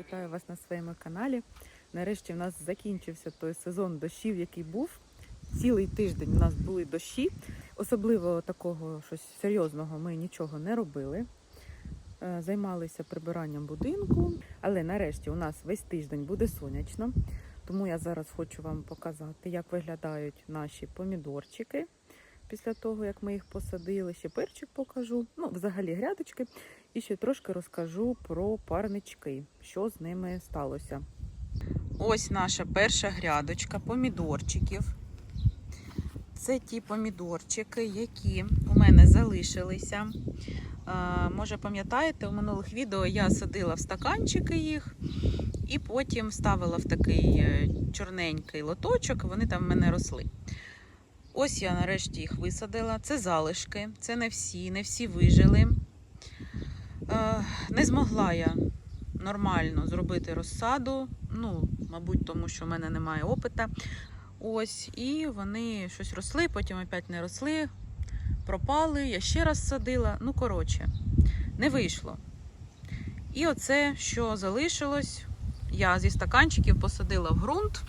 Вітаю вас на своєму каналі. Нарешті в нас закінчився той сезон дощів, який був. Цілий тиждень у нас були дощі. Особливо такого щось серйозного ми нічого не робили. Е, Займалися прибиранням будинку, але нарешті у нас весь тиждень буде сонячно. Тому я зараз хочу вам показати, як виглядають наші помідорчики після того, як ми їх посадили. Ще перчик покажу. Ну, взагалі грядочки. І ще трошки розкажу про парнички, що з ними сталося. Ось наша перша грядочка помідорчиків. Це ті помідорчики, які у мене залишилися. Може, пам'ятаєте, у минулих відео я садила в стаканчики їх і потім ставила в такий е, чорненький лоточок, вони там в мене росли. Ось я нарешті їх висадила. Це залишки, це не всі, не всі вижили. Е, Не змогла я нормально зробити розсаду. Ну, мабуть, тому що в мене немає опита. Ось, і вони щось росли, потім опять не росли, пропали. Я ще раз садила. Ну, коротше, не вийшло. І оце, що залишилось, я зі стаканчиків посадила в ґрунт.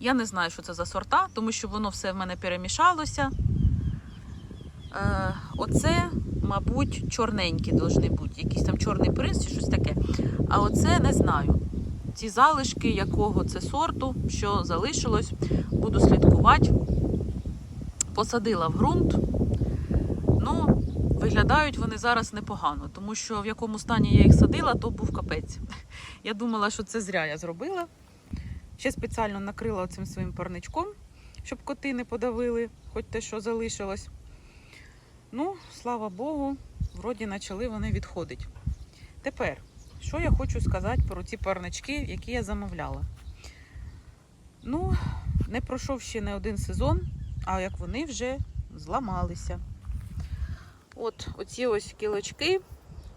Я не знаю, що це за сорта, тому що воно все в мене перемішалося. Е, оце, мабуть, чорненькі повинні бути. Якийсь там чорний принц чи щось таке. А оце не знаю. Ці залишки, якого це сорту, що залишилось, буду слідкувати. Посадила в ґрунт. Ну, виглядають вони зараз непогано, тому що в якому стані я їх садила, то був капець. Я думала, що це зря я зробила. Ще спеціально накрила цим своїм парничком, щоб коти не подавили, хоч те, що залишилось. Ну, слава Богу, вроді почали вони відходити. Тепер, що я хочу сказати про ці парнички, які я замовляла. Ну, не пройшов ще не один сезон, а як вони вже зламалися. От оці ось кілочки,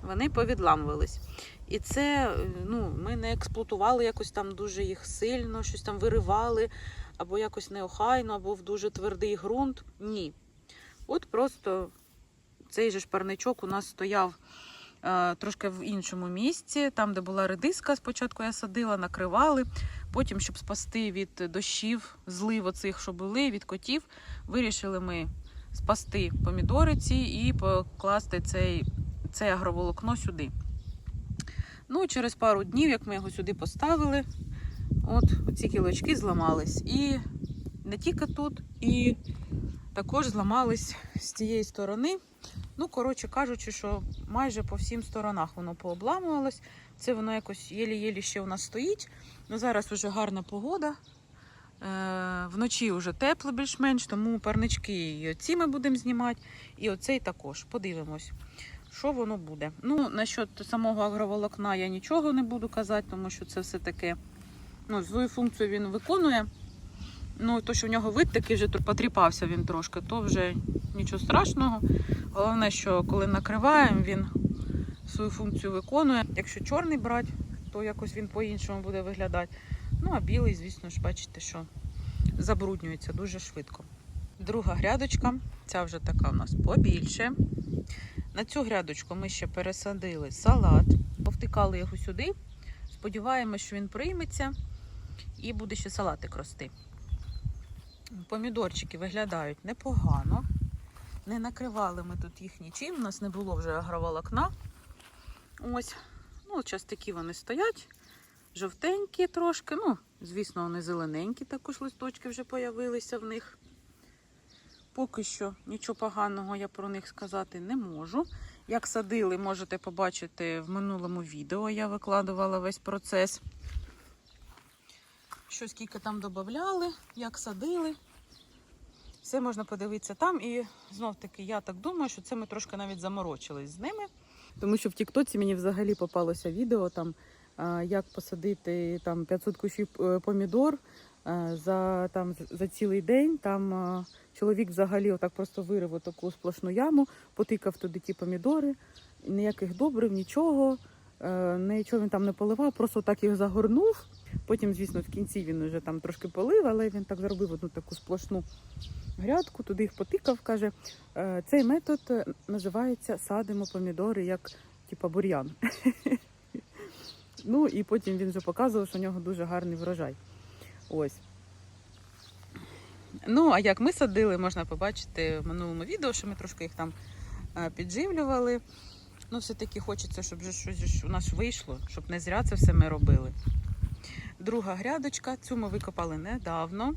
вони повідламувались. І це, ну, ми не експлуатували якось там дуже їх сильно, щось там виривали, або якось неохайно, або в дуже твердий ґрунт. Ні. От просто цей же ж парничок у нас стояв е, трошки в іншому місці, там, де була редиска, спочатку я садила, накривали. Потім, щоб спасти від дощів, злив оцих, що були, від котів, вирішили ми спасти помідориці і покласти цей, це агроволокно сюди. Ну, через пару днів, як ми його сюди поставили, от ці кілочки зламались. І не тільки тут, і також зламались з цієї сторони. Ну, коротше кажучи, що майже по всім сторонах воно пообламувалось. Це воно якось єлі-єлі ще у нас стоїть. Ну, зараз вже гарна погода. Е, вночі вже тепло більш-менш, тому парнички і оці ми будемо знімати, і оцей також. Подивимось, що воно буде. Ну, насчет самого агроволокна я нічого не буду казати, тому що це все таке. Ну, свою функцію він виконує. Ну, то, що в нього вид такий вже потріпався він трошки, то вже нічого страшного. Головне, що коли накриваємо, він свою функцію виконує. Якщо чорний брати, то якось він по-іншому буде виглядати. Ну, а білий, звісно ж, бачите, що забруднюється дуже швидко. Друга грядочка, ця вже така у нас побільше. На цю грядочку ми ще пересадили салат, повтикали його сюди. Сподіваємося, що він прийметься і буде ще салатик рости. Помідорчики виглядають непогано. Не накривали ми тут їх нічим, у нас не було вже агроволокна. Ось, ну, час такі вони стоять, жовтенькі трошки. Ну, звісно, вони зелененькі, також листочки вже появилися в них. Поки що нічого поганого я про них сказати не можу. Як садили, можете побачити в минулому відео. Я викладувала весь процес. Що скільки там додавали, як садили. Все можна подивитися там. І знов таки, я так думаю, що це ми трошки навіть заморочились з ними. Тому що в Тіктоці мені взагалі попалося відео, там, як посадити там, 500 кущів е, помідор за, там, за цілий день. Там чоловік взагалі отак просто вирив таку сплошну яму, потикав туди ті помідори, ніяких добрив, нічого. Е, Нічого він там не поливав, просто так їх загорнув. Потім, звісно, в кінці він вже там трошки полив, але він так зробив одну таку сплошну грядку, туди їх потикав, каже, «Е, цей метод е, називається садимо помідори як типа бур'ян. Ну і потім він вже показував, що у нього дуже гарний врожай. Ось. Ну, а як ми садили, можна побачити в минулому відео, що ми трошки їх там підживлювали. Ну, все-таки хочеться, щоб вже щось у нас вийшло, щоб не зря це все ми робили. Друга грядочка, цю ми викопали недавно. Е,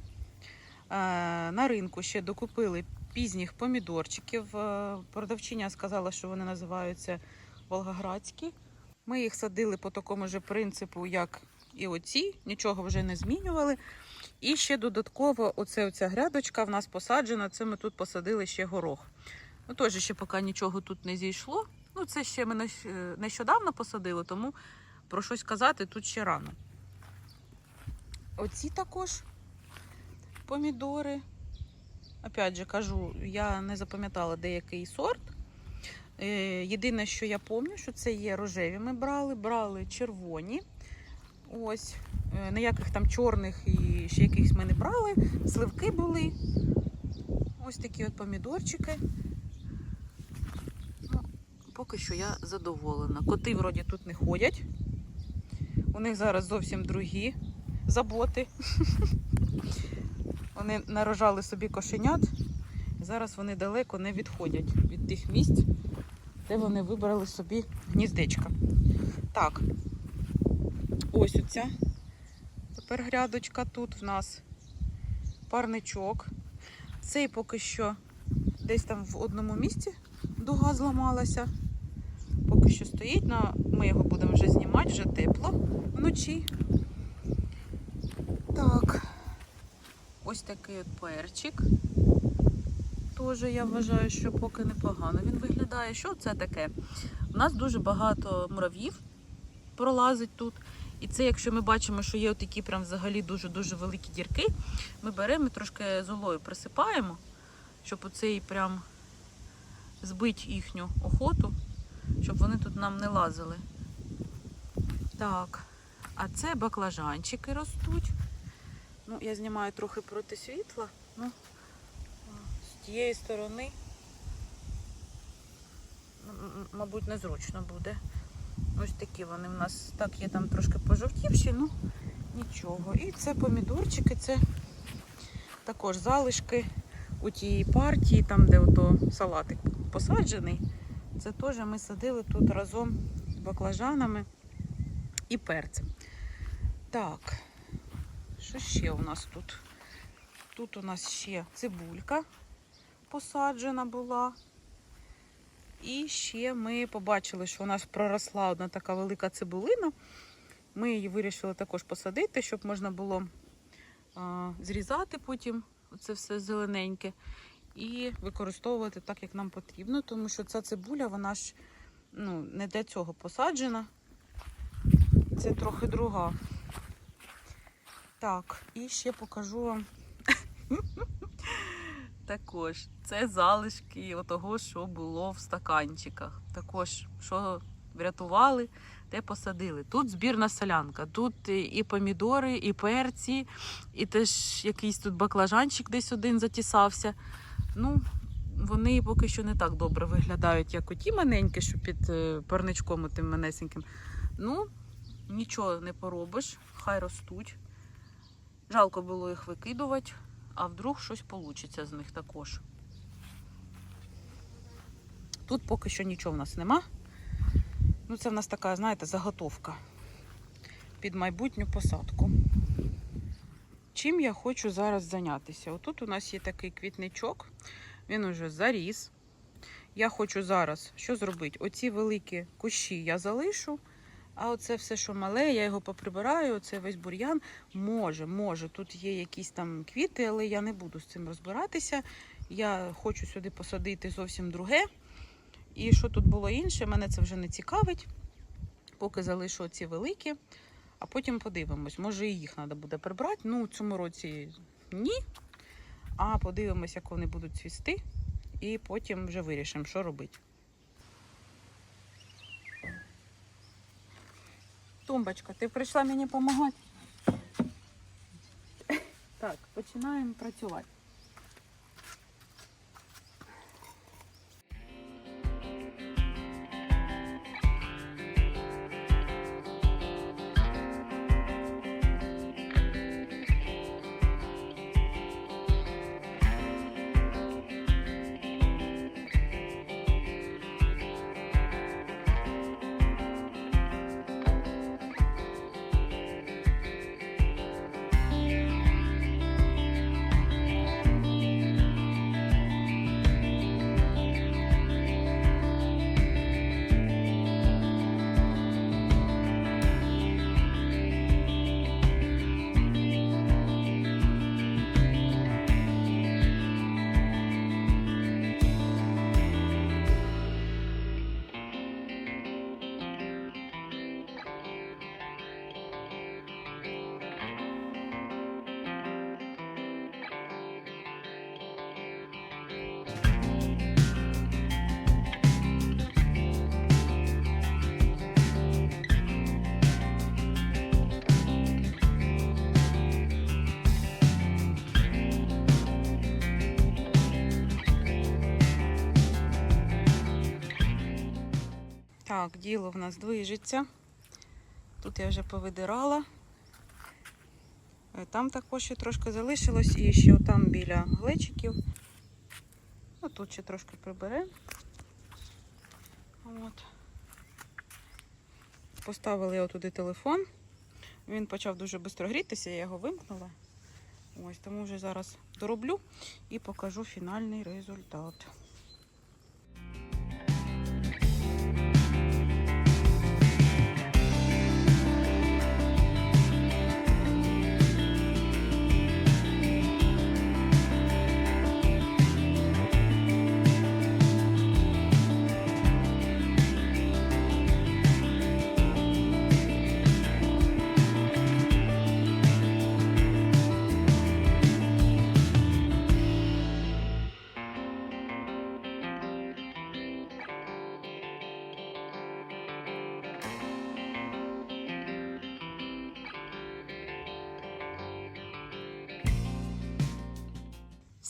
На ринку ще докупили пізніх помідорчиків. Е, Продавчиня сказала, що вони називаються волгоградські. Ми їх садили по такому ж принципу, як і оці, нічого вже не змінювали. І ще додатково, оце оця грядочка в нас посаджена. Це ми тут посадили ще горох. Ну, теж ще поки нічого тут не зійшло. Це ще ми е, нещодавно посадили, тому про щось казати тут ще рано. Оці також помідори. Опять же кажу, я не запам'ятала деякий сорт. Е, Єдине, що я пам'ятаю, що це є рожеві. Ми брали, брали червоні. Ось. Е, Ніяких там чорних і ще якихось ми не брали. Сливки були. Ось такі от помідорчики. Поки що я задоволена. Коти вроді тут не ходять. У них зараз зовсім другі заботи. Вони нарожали собі кошенят. Зараз вони далеко не відходять від тих місць, де вони вибрали собі гніздечка. Так, ось оця. Тепер грядочка тут в нас парничок. Цей поки що десь там в одному місці дуга зламалася. Поки що стоїть, но ми його будемо вже знімати, вже тепло вночі. Так, ось такий от перчик. Теж я вважаю, що поки непогано він виглядає. Що це таке? У нас дуже багато мурав'їв пролазить тут. І це, якщо ми бачимо, що є такі прям взагалі дуже-дуже великі дірки, ми беремо і трошки золою присипаємо, щоб оцей прям збити їхню охоту, щоб вони тут нам не лазили. Так, а це баклажанчики ростуть. Ну, я знімаю трохи проти світла. Ну, з тієї сторони, м- мабуть, незручно буде. Ось такі вони в нас так є там трошки пожовтівші, ну нічого. І це помідорчики, це також залишки у тієї партії, там, де ото салатик посаджений. Це теж ми садили тут разом з баклажанами і перцем. Так, що ще у нас тут? Тут у нас ще цибулька посаджена була. І ще ми побачили, що у нас проросла одна така велика цибулина. Ми її вирішили також посадити, щоб можна було а, зрізати потім це все зелененьке і використовувати так, як нам потрібно, тому що ця цибуля, вона ж ну, не для цього посаджена. Це трохи друга. Так, і ще покажу вам. Також це залишки того, що було в стаканчиках. Також, що врятували, те посадили. Тут збірна солянка, тут і помідори, і перці, і теж якийсь тут баклажанчик десь один затісався. Ну, вони поки що не так добре виглядають, як оті маленькі, що під е, парничком тим манесеньким. Ну, нічого не поробиш, хай ростуть. Жалко було їх викидувати а вдруг щось вийде з них також. Тут поки що нічого в нас нема. Ну, це в нас така, знаєте, заготовка під майбутню посадку. Чим я хочу зараз зайнятися? Отут у нас є такий квітничок, він уже заріс. Я хочу зараз що зробити? Оці великі кущі я залишу. А оце все, що мале, я його поприбираю, оце весь бур'ян. Може, може, тут є якісь там квіти, але я не буду з цим розбиратися. Я хочу сюди посадити зовсім друге. І що тут було інше, мене це вже не цікавить. Поки залишу ці великі, а потім подивимось. Може і їх треба буде прибрати. Ну, у цьому році ні. А подивимось, як вони будуть цвісти. І потім вже вирішимо, що робити. Тумбочка, ти прийшла мені допомагати? Так, починаємо працювати. Так, діло в нас движеться. Тут я вже повидирала. Е, Там також ще трошки залишилось, і ще там біля глечиків. Ну, тут ще трошки приберемо. От. Поставили я туди телефон. Він почав дуже швидко грітися, я його вимкнула. Ось, тому вже зараз дороблю і покажу фінальний результат.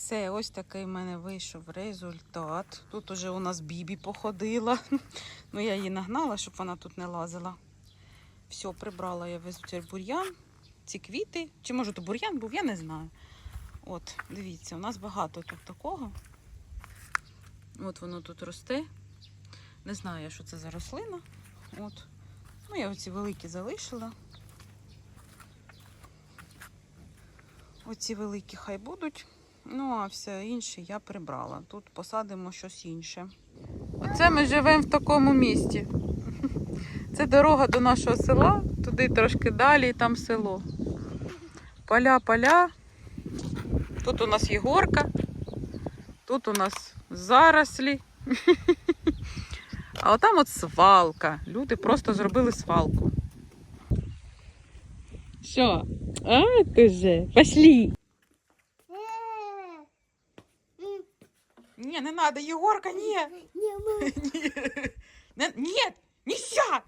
Все, ось такий в мене вийшов результат. Тут уже у нас бібі походила. Ну, я її нагнала, щоб вона тут не лазила. Все, прибрала я весь бур'ян, ці квіти. Чи може то бур'ян був, я не знаю. От, дивіться, у нас багато тут такого. От воно тут росте. Не знаю я, що це за рослина. От. Ну, я оці великі залишила. Оці великі хай будуть. Ну, а все інше я прибрала. Тут посадимо щось інше. Оце ми живемо в такому місті. Це дорога до нашого села, туди трошки далі, і там село. Поля, поля. Тут у нас Єгорка, тут у нас зарослі. А отам от свалка. Люди просто зробили свалку. Що? А, ти же, пошли. Не, не надо, Егорка, не. Не, мам. Не, нет, нельзя.